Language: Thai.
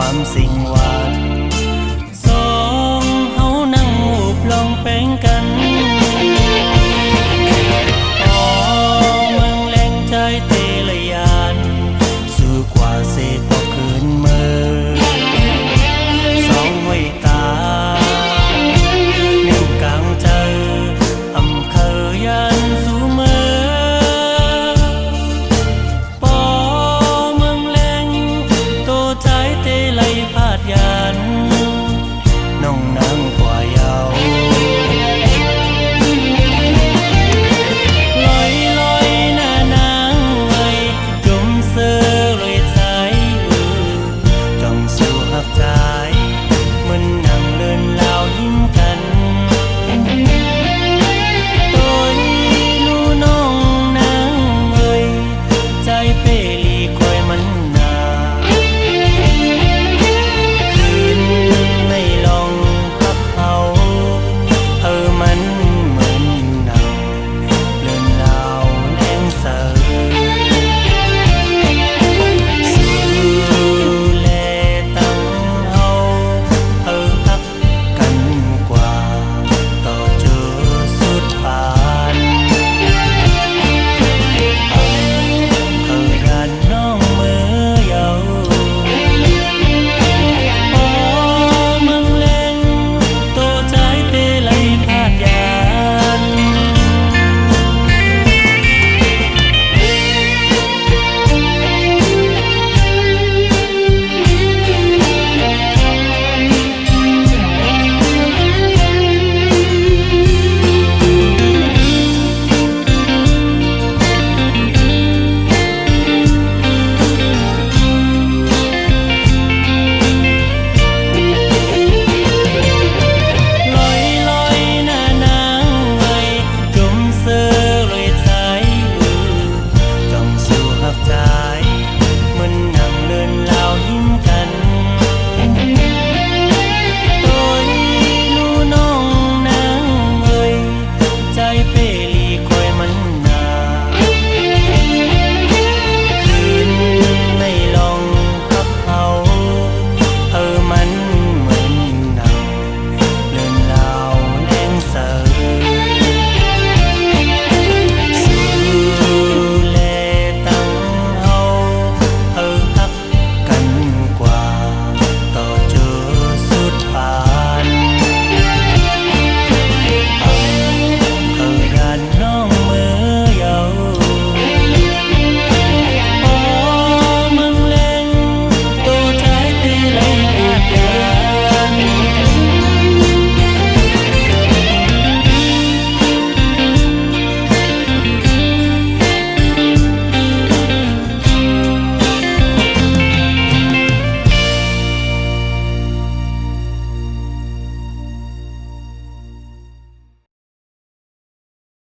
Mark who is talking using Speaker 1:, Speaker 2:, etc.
Speaker 1: ความสิ่งหวานสองเฮานั่งหูบลองแป้งกัน